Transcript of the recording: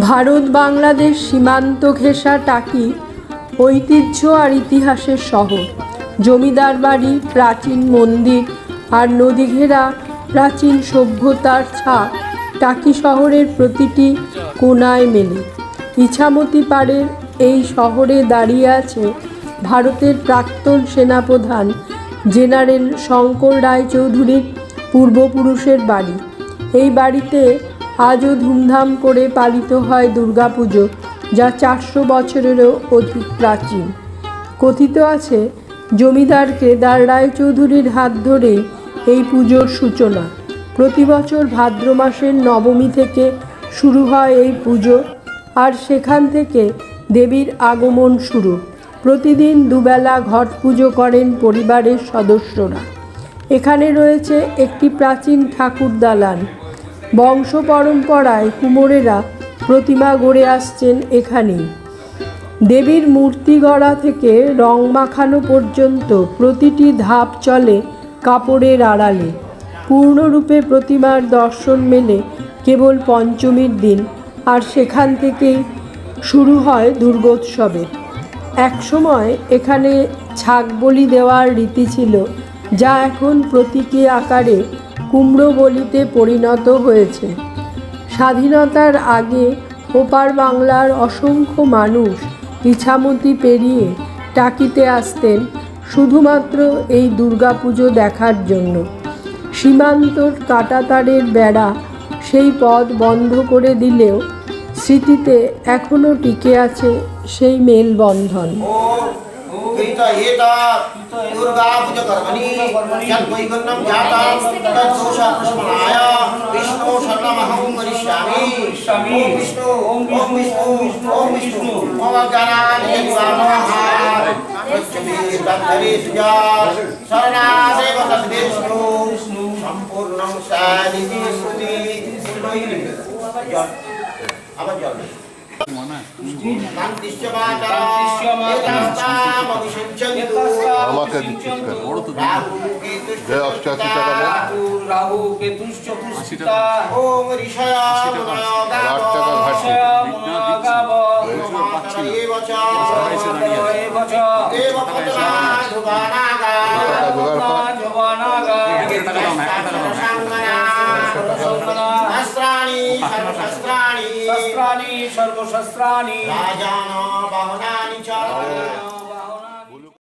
ভারত বাংলাদেশ সীমান্ত ঘেঁষা টাকি ঐতিহ্য আর ইতিহাসের শহর। জমিদার বাড়ি, প্রাচীন মন্দির আর নদী ঘেরা প্রাচীন সভ্যতার ছাপ টাকি শহরের প্রতিটি কোনায় মেলে। ইছামতি পাড়ের এই শহরে দাঁড়িয়ে আছে ভারতের প্রাক্তন সেনাপ্রধান জেনারেল শঙ্কর রায়চৌধুরীর পূর্বপুরুষের বাড়ি। এই বাড়িতে আজও ধুমধাম করে পালিত হয় দুর্গাপুজো, যা চারশো বছরেরও অধিক প্রাচীন। কথিত আছে জমিদার কেদার রায়চৌধুরীর হাত ধরেই এই পুজোর সূচনা। প্রতি বছর ভাদ্র মাসের নবমী থেকে শুরু হয় এই পুজো, আর সেখান থেকে দেবীর আগমন শুরু। প্রতিদিন দুবেলা ঘট পুজো করেন পরিবারের সদস্যরা। এখানে রয়েছে একটি প্রাচীন ঠাকুর দালান। বংশ পরম্পরায় কুমোরেরা প্রতিমা গড়ে আসছেন এখানেই। দেবীর মূর্তি গড়া থেকে রং মাখানো পর্যন্ত প্রতিটি ধাপ চলে কাপড়ের আড়ালে। পূর্ণরূপে প্রতিমার দর্শন মেলে কেবল পঞ্চমীর দিন, আর সেখান থেকেই শুরু হয় দুর্গোৎসবের। একসময় এখানে ছাগ বলি দেওয়ার রীতি ছিল যা এখন প্রতীকী আকারে কুমড়ো বলিতে পরিণত হয়েছে। স্বাধীনতার আগে ওপার বাংলার অসংখ্য মানুষ ইছামতি পেরিয়ে টাকিতে আসতেন শুধুমাত্র এই দুর্গাপুজো দেখার জন্য। সীমান্তর কাটাতারের বেড়া সেই পথ বন্ধ করে দিলেও স্মৃতিতে এখনও টিকে আছে সেই মেলবন্ধন। कृत एतत् दुर्गा पूज कर्मणि यत् वैगन्नं जातं तत् दोष प्रशमनाय विष्णु शरणमहं करिष्यामि ॐ विष्णु ॐ विष्णु ॐ विष्णु मम ज्ञानानि नमः पृच्छ्वी तद्धरे तुजा शरणादेव तद्विष्णु সম্পূর্ণং সানিধি স্তুতি আবার জল কান্তিশ্চ মাতরা এতাস্তাম অভিষিঞ্চন্তু আমাকে দিচ্ছিস কেন? যে অষ্টআশি টাকা রাহু আট টাকা ঘাটতি সর্বশস্ত্রাণি সর্বশস্ত্রাণি রাজান বাহনানি চ